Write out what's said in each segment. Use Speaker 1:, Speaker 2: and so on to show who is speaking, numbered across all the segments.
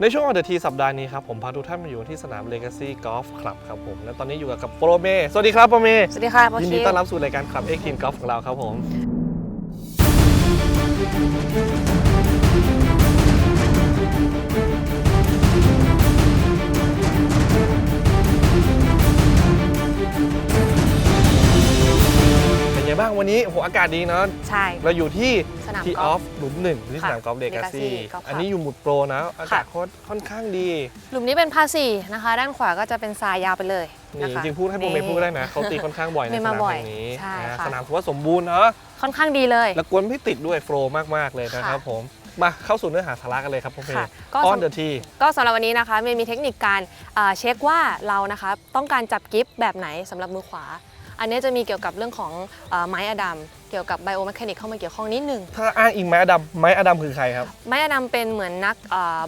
Speaker 1: ในช่วงวันเดอทีสัปดาห์นี้ครับ ผมพาทุกท่านมาอยู่ที่สนาม Legacy Golf Club ครับผม และตอนนี้อยู่กับโปรเม สวัสดีครับโปรเม
Speaker 2: สวัสดีค่ะโปร
Speaker 1: ยิน
Speaker 2: ชิ
Speaker 1: ดีต้อนรับสู่รายการคลับเอ็กทีนกอล์ฟของเราครับผม โอ้โหอากาศดีเนาะ
Speaker 2: ใช่
Speaker 1: เราอยู่ที่
Speaker 2: สนาม
Speaker 1: ที
Speaker 2: ก
Speaker 1: อ
Speaker 2: อ
Speaker 1: อ
Speaker 2: ล์
Speaker 1: ฟ
Speaker 2: ฟ
Speaker 1: หลุมหนึ่งที่ส
Speaker 2: ค่ะ
Speaker 1: นามกอล์ฟเดกา
Speaker 2: Legacy
Speaker 1: ซี่
Speaker 2: Golf Club
Speaker 1: อันนี้อยู่หมุดโปรนะ อากาศ
Speaker 2: ค่ะ
Speaker 1: ค่อนค่อนข้างดี
Speaker 2: หลุมนี้เป็นพาสี่นะคะ ด้านขวาก็จะเป็นทรายยาวไปเลย
Speaker 1: นี่
Speaker 2: นะคะ
Speaker 1: จริงๆพูดให้โปรเมพูดก็ได้นะเขาตีค่อนข้างบ่อยใน
Speaker 2: เม
Speaker 1: ส
Speaker 2: ย์มานา
Speaker 1: ม
Speaker 2: บ่อย
Speaker 1: แห่งนี้
Speaker 2: ใช่
Speaker 1: นะ
Speaker 2: ค่ะ
Speaker 1: สนามถือว่าสมบูรณ์เนาะ
Speaker 2: ค่อนข้างดีเลย
Speaker 1: แล้วกวนไม่ติดด้วยโฟล์มากๆเลยนะครับ
Speaker 2: ค่ะ
Speaker 1: ผมมาเข้าสู่เนื้อหาสาระกันเลยครับพ่อเม
Speaker 2: ค่ะ
Speaker 1: ย์
Speaker 2: ก็
Speaker 1: ออน
Speaker 2: สำ
Speaker 1: เดอะที
Speaker 2: ก็สำหรับวันนี้นะคะเมย์มีเทคนิคการเอ่อเช็คว่าเรานะคะต้องการจับกิฟต์แบบไหนสำหรับมือขวา อันนี้จะมีเกี่ยวกับเรื่องของเอ่อไม้อดัมเกี่ยวกับไบโอแมคานิกเข้ามาเกี่ยวข้องนิดนึง
Speaker 1: ถ้าอ้างอิงไม้อดัมไม้อดัมคือใครครับ
Speaker 2: ไม้อดัมเป็นเหมือนนัก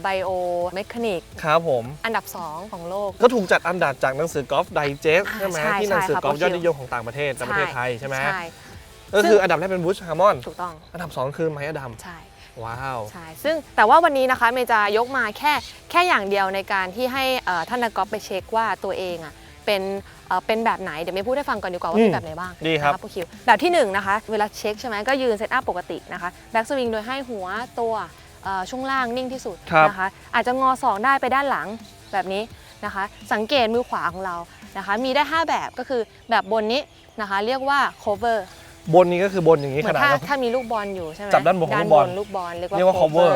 Speaker 2: ไบโอแมคานิก
Speaker 1: ครับผม
Speaker 2: อันดับ 2 ของโลก
Speaker 1: ก็ถูกจัดอันดับจากหนังสือกอล์ฟไดเจส
Speaker 2: อ่า
Speaker 1: ใช่ไหม
Speaker 2: ใช่
Speaker 1: ที่หนังสือ
Speaker 2: ใช่ค่ะ
Speaker 1: กอล์ฟ
Speaker 2: โปร
Speaker 1: ยอด
Speaker 2: คิว
Speaker 1: นิยมของต่างประเทศจากประเทศไทยใช่ไหม
Speaker 2: ใช่
Speaker 1: ก็คืออันดับแรกเป็นบูชฮาร์มอน
Speaker 2: ถูกต้อง
Speaker 1: อันดับสองคือไม้อดัม
Speaker 2: ใช่
Speaker 1: ว้าว
Speaker 2: ใช่ซึ่งแต่ว่าวันนี้นะคะเมย์จะยกมาแค่แค่อย่างเดียวในการที่ให้เอ่อท่านนักกอล์ฟไปเช็คว่าตัวเองอะ เป็นเอ่อเป็นแบบไหนเดี๋ยวเมย์พูดให้ฟังก่อนดีกว่าว่า
Speaker 1: อืม
Speaker 2: เป็นแบบไหนบ้าง
Speaker 1: ดีครับ
Speaker 2: นะะโปรคิวแบบที่หนึ่งนะคะ เวลาเช็คใช่ไหมก็ยืนเซตอัพปกตินะคะแบ็กสวิงโดยให้หัวตัวเอ่อช่วงล่างนิ่งที่สุด
Speaker 1: ครับ
Speaker 2: นะคะอาจจะงอศอกได้ไปด้านหลังแบบนี้นะคะ สังเกตมือขวาของเรานะคะ มีได้5แบบก็คือแบบบนนี้นะคะ เรียกว่า cover
Speaker 1: บนนี้ก็คือบนอย่างนี้
Speaker 2: เหมื
Speaker 1: ข
Speaker 2: อน
Speaker 1: นาด
Speaker 2: ถ้า
Speaker 1: นั้น
Speaker 2: ถ้ามีลูกบอลอยู่ใช่ไหม
Speaker 1: จับด้านบนของ
Speaker 2: ด้าน
Speaker 1: ลูก
Speaker 2: บบ
Speaker 1: อล
Speaker 2: นลูกบอลเรียกว่า
Speaker 1: เรียกว่า cover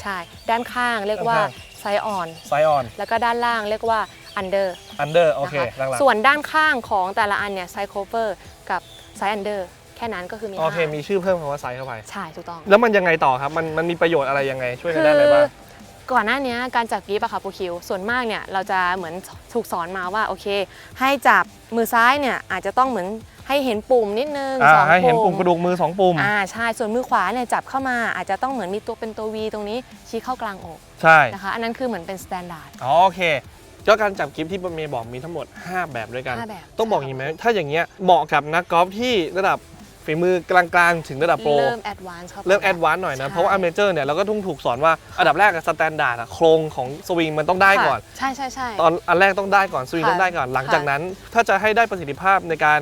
Speaker 2: ใช่ ด้านข้างเรียกว่า
Speaker 1: ด้านข้าง
Speaker 2: ไซออน
Speaker 1: ไซออน
Speaker 2: แล้วก็ด้านล่างเรียกว่า under
Speaker 1: อันเดอร์โอเค
Speaker 2: นะคะ
Speaker 1: หลังๆ
Speaker 2: ส่วนด้านข้างของแต่ละอันเนี่ยไซโคเวอร์กับไซ under แค่นั้นก็คือมี
Speaker 1: โอเค
Speaker 2: ห้า
Speaker 1: มีชื่อเพิ่มคำว่าไซเข้าไป
Speaker 2: ใช่ถูกต้อง
Speaker 1: แล้วมันยังไงต่อครับ มันมันมีประโยชน์อะไรยังไงช่วยกัน
Speaker 2: คื
Speaker 1: ได้อะไรบ้าง
Speaker 2: ก่อนหน้านี้การจับกรีปอะค่ะโปรคิว ส่วนมากเนี่ยเราจะเหมือนถูกสอนมาว่าโอเค ให้จับมือซ้ายเนี่ยอาจจะต้องเหมือนให้เห็นปุ่มนิดนึง
Speaker 1: อ่า
Speaker 2: สอง
Speaker 1: ให้เห็นปุ่มกระดูกมือ 2 ปุ่ม
Speaker 2: อ่าใช่ส่วนมือขวาเนี่ยจับเข้ามาอาจจะต้องเหมือนมีตัวเป็นตัว V ตรงนี้ชี้เข้ากลางอก
Speaker 1: ใช่
Speaker 2: นะคะอันนั้นคือเหมือนเป็นสแตนดาร์ด
Speaker 1: อ๋อโอเค เจ้าการจับกิฟที่เมย์บอกมีทั้งหมด 5 แบบด้วยกัน
Speaker 2: ห้าแบบ
Speaker 1: ต้องบอกอย่างนี้ไหมถ้าอย่างเงี้ยเหมาะกับนักกอล์ฟที่ระดับฝีมือกลางๆ ถึงระดับโปร
Speaker 2: เริ่มแอดวานซ์เข้าไป
Speaker 1: เริ่มแอดวานซ์หน่อยนะ
Speaker 2: ใช่
Speaker 1: เพราะว่าอเมเจอร์เนี่ย เราก็ต้องถูกสอนว่าอันดับแรกสแตนดาร์ดโครงของสวิงมันต้องได้ก่อน
Speaker 2: ค่ะใช่ใช่ใช่
Speaker 1: ตอนอันแรกต้องได้ก่อนสวิง
Speaker 2: ค่ะ
Speaker 1: ต้องได้ก่อน หลังจาก
Speaker 2: ค่ะ
Speaker 1: นั้น ถ้าจะให้ได้ประสิทธิภาพในการ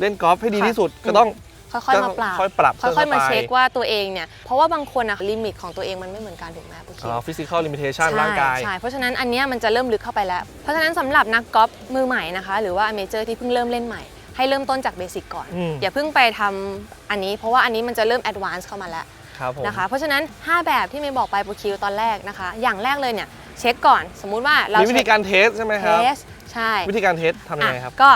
Speaker 1: เล่นกอล์ฟให้ดี
Speaker 2: ค่ะ
Speaker 1: ที่สุด
Speaker 2: อืม
Speaker 1: ก็ต้อง
Speaker 2: ค่อยๆมาปรับ
Speaker 1: ค่อยปรับ
Speaker 2: ค่อยๆมา
Speaker 1: พิ่
Speaker 2: เช็ค
Speaker 1: สไตล์
Speaker 2: ว่าตัวเองเนี่ยเพราะว่าบางคนอะลิมิตของตัวเองมันไม่เหมือนกันถูกไหมปุ๊ก
Speaker 1: อ๋
Speaker 2: คิ
Speaker 1: อ physical limitation
Speaker 2: ใช่
Speaker 1: ร่างกาย
Speaker 2: ใช่เพราะฉะนั้นอันเนี้ยมันจะเริ่มลึกเข้าไปแล้ว เพราะฉะนั้นสำหรับนักกอล์ฟมือใหม่นะคะ หรือว่าเมเจอร์ที่เพิ่งเริ่มเล่นใหม่ให้เริ่มต้นจากเบสิกก่อน
Speaker 1: อืม
Speaker 2: อย่าเพิ่งไปทำอันนี้ เพราะว่าอันนี้มันจะเริ่มแอดวานซ์เข้ามาแล้ว
Speaker 1: ครับผม
Speaker 2: นะคะเพราะฉะนั้น 5 แบบที่เมย์บอกไปปุ๊กคิวตอนแรกนะคะ อย่างแรกเลยเนี่ยเช็คก่อนสมมุติว่าเรา
Speaker 1: มีวิธีการเทสใช่ไหมครับ
Speaker 2: เทสใช่
Speaker 1: วิธีการเทสทำยังไงครับ
Speaker 2: อะก็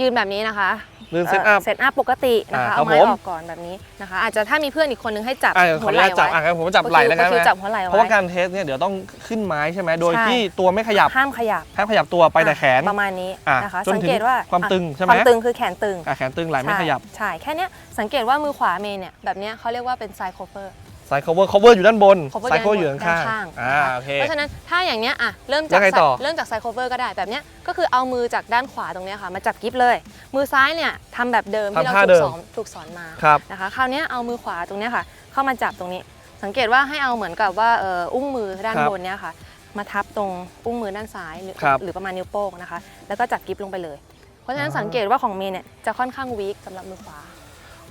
Speaker 2: ยืนแบบนี้นะคะ
Speaker 1: ลืมเซตอัพ
Speaker 2: เซตอัพปกตินะคะ
Speaker 1: อ่า
Speaker 2: เอาไม้
Speaker 1: ครับผม
Speaker 2: ออกก่อนแบบนี้นะคะ อาจจะถ้ามีเพื่อนอีกคนนึงให้จับ
Speaker 1: อะข
Speaker 2: หั
Speaker 1: อ
Speaker 2: ว
Speaker 1: อ
Speaker 2: ไห
Speaker 1: นุ
Speaker 2: ล่
Speaker 1: ญาตจับ
Speaker 2: ไว้
Speaker 1: อะผมจับไหล่แล้วกัน
Speaker 2: ก็คือ
Speaker 1: นะ
Speaker 2: จับหัวไหล่ไว้
Speaker 1: เพราะว่าการเทสเนี่ยเดี๋ยวต้องขึ้นไม้ใช่ไหมโดย
Speaker 2: ใช่
Speaker 1: ที่ตัวไม่ขยับ
Speaker 2: ห้ามขยับ
Speaker 1: ห้ามขยับตัวไปแต่แขน
Speaker 2: ประมาณนี้
Speaker 1: อะ
Speaker 2: นะคะ
Speaker 1: จน
Speaker 2: สัง
Speaker 1: ถึง
Speaker 2: เกตว่า
Speaker 1: ความ
Speaker 2: อะ
Speaker 1: ตึงใช่ไหม
Speaker 2: ความตึงคือแขนตึง
Speaker 1: อะแขนตึงไหล่ไม่ขยับ
Speaker 2: ใช่ใช่แค่เนี้ยสังเกตว่ามือขวาเมย์เนี่ยแบบเนี้ยเขาเรียกว่าเป็นไซโคเ v อร์
Speaker 1: ไซ cover cover อยู่ด้านบน
Speaker 2: cover
Speaker 1: ไซ cover
Speaker 2: ด้านบน
Speaker 1: อยู่ด้านข้าง
Speaker 2: ด้านข้าง
Speaker 1: อ่า
Speaker 2: นะคะ
Speaker 1: โอเค
Speaker 2: เพราะฉะนั้นถ้าอย่างเนี้ยอะเริ่ม
Speaker 1: ยั
Speaker 2: จาก
Speaker 1: งไงต่อ
Speaker 2: เริ่มจากไซโคเ v อร์ก็ได้แบบเนี้ยก็คือเอามือจากด้านขวาตรงเนี้ยค่ะ มาจับกิฟเลย มือซ้ายเนี่ยทำแบบเดิมที่เรา
Speaker 1: ทำท่า
Speaker 2: ถู
Speaker 1: เดิ
Speaker 2: ก
Speaker 1: ม
Speaker 2: สอนถูกสอนมา
Speaker 1: ครับ
Speaker 2: นะคะคราวเนี้ยเอามือขวาตรงเนี้ยค่ะ เข้ามาจับตรงนี้ สังเกตว่าให้เอาเหมือนกับว่าเอ่ออุ้งมือด้าน
Speaker 1: ครับ
Speaker 2: บนเนี้ยค่ะ มาทับตรงอุ้งมือด้านซ้ายหรือ
Speaker 1: ครับ
Speaker 2: หรือประมาณนิ้วโป้งนะคะ แล้วก็จับกิฟลงไปเลย เพราะฉะนั้น
Speaker 1: อ่า
Speaker 2: สังเกตว่าของเมย์เนี่ยจะค่อนข้างวีคสำหรับมือขวา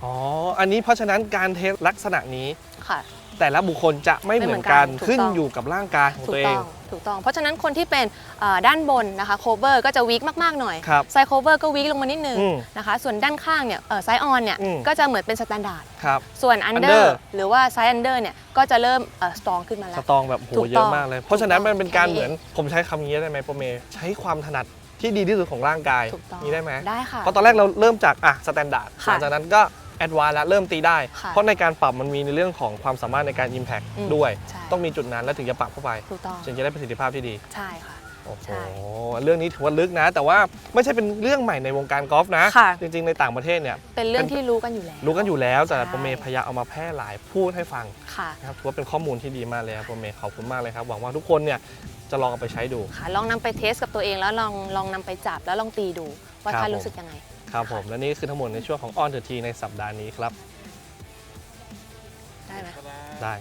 Speaker 1: อ๋อ อันนี้เพราะฉะนั้นการเทสลักษณะนี้
Speaker 2: ค่ะ
Speaker 1: แต่ละบุคคลจะไม่
Speaker 2: ไม่
Speaker 1: เห
Speaker 2: เหมื
Speaker 1: มือ
Speaker 2: อนนกั
Speaker 1: กัน
Speaker 2: นถูก
Speaker 1: ขึ้น
Speaker 2: ต้อง
Speaker 1: อยู่กับร่างกายของ
Speaker 2: ถู
Speaker 1: ตั
Speaker 2: ก
Speaker 1: วเอ
Speaker 2: ต้อง ง ถูกต้อง เพราะฉะนั้นคนที่เป็นเอ่อด้านบนนะคะโคเวอร์ก็จะวีคมากๆหน่อย
Speaker 1: ครับ
Speaker 2: ไซโคเวอร์ก็วีคลงมานิดนึง
Speaker 1: อืม
Speaker 2: นะคะ ส่วนด้านข้างเนี่ยไซออนเนี่ย
Speaker 1: อืม
Speaker 2: ก็จะเหมือนเป็นสแตนดาร์ด
Speaker 1: ครับ
Speaker 2: ส่วนอันเดอ
Speaker 1: Under
Speaker 2: ร์หรือว่าไซอันเดอร์เนี่ย ก็จะเริ่มสตรองขึ้นมา
Speaker 1: ส
Speaker 2: แล้ว
Speaker 1: ตรองแบบโห
Speaker 2: ถูก
Speaker 1: เย
Speaker 2: ต้
Speaker 1: อะ
Speaker 2: อง
Speaker 1: มากเลย เพราะฉะนั้น
Speaker 2: ถูกต้
Speaker 1: มั
Speaker 2: อง
Speaker 1: นเป็นการ
Speaker 2: แค่นี้
Speaker 1: เหมือนผมใช้คำนี้ได้ไหมโปรเม ใช้ความถนัดที่ดีที่สุดของร่างกาย
Speaker 2: ถูกต้อง
Speaker 1: นี่ได้ไหม
Speaker 2: ได้ค่ะ
Speaker 1: เพราะตอนแรกเราเริ่มจากอะสแตนดาร์ดห
Speaker 2: ค่ะ
Speaker 1: ลังจากนั้นก็ แอดวานแล้วเริ่มตีได้
Speaker 2: ค่ะ
Speaker 1: เพราะในการปรับมันมีในเรื่องของความสามารถในการ Impact
Speaker 2: อืม
Speaker 1: ด้วย
Speaker 2: ใช่
Speaker 1: ต้องมีจุดนั้นแล้วถึงจะปรับเข้าไป
Speaker 2: ถูกต้อง
Speaker 1: จึงจะได้ประสิทธิภาพที่ดี
Speaker 2: ใช่ค่ะ
Speaker 1: โอ้โห
Speaker 2: ใช่
Speaker 1: เรื่องนี้ถือว่าลึกนะ แต่ว่าไม่ใช่เป็นเรื่องใหม่ในวงการกอล์ฟนะ
Speaker 2: ค่ะ
Speaker 1: จริง ๆ ในต่างประเทศเนี่ย
Speaker 2: เป็นเรื่องที่รู้กันอยู่แล้ว
Speaker 1: รู้กันอยู่แล้วแต่
Speaker 2: ใช่
Speaker 1: โปรเมพยายามเอามาแพร่หลายพูดให้ฟัง
Speaker 2: ค่ะ
Speaker 1: นะครับถือว่าเป็นข้อมูลที่ดีมากเลยครับโปรเมขอบคุณมากเลยครับ หวังว่าทุกคนเนี่ยจะลองเอาไปใช้ดู
Speaker 2: ค่ะลองนำไปเทสกับตัวเองแล้วลองลองนำไปจับแล้วลองตีดูว่า
Speaker 1: ครับ
Speaker 2: ท่าน
Speaker 1: ผม
Speaker 2: รู้สึกยังไง
Speaker 1: ครับผม และนี่คือทั้งหมดในช่วงของ On the Tee ในสัปดาห์นี้ครับ
Speaker 2: ได้ไหม
Speaker 1: ได้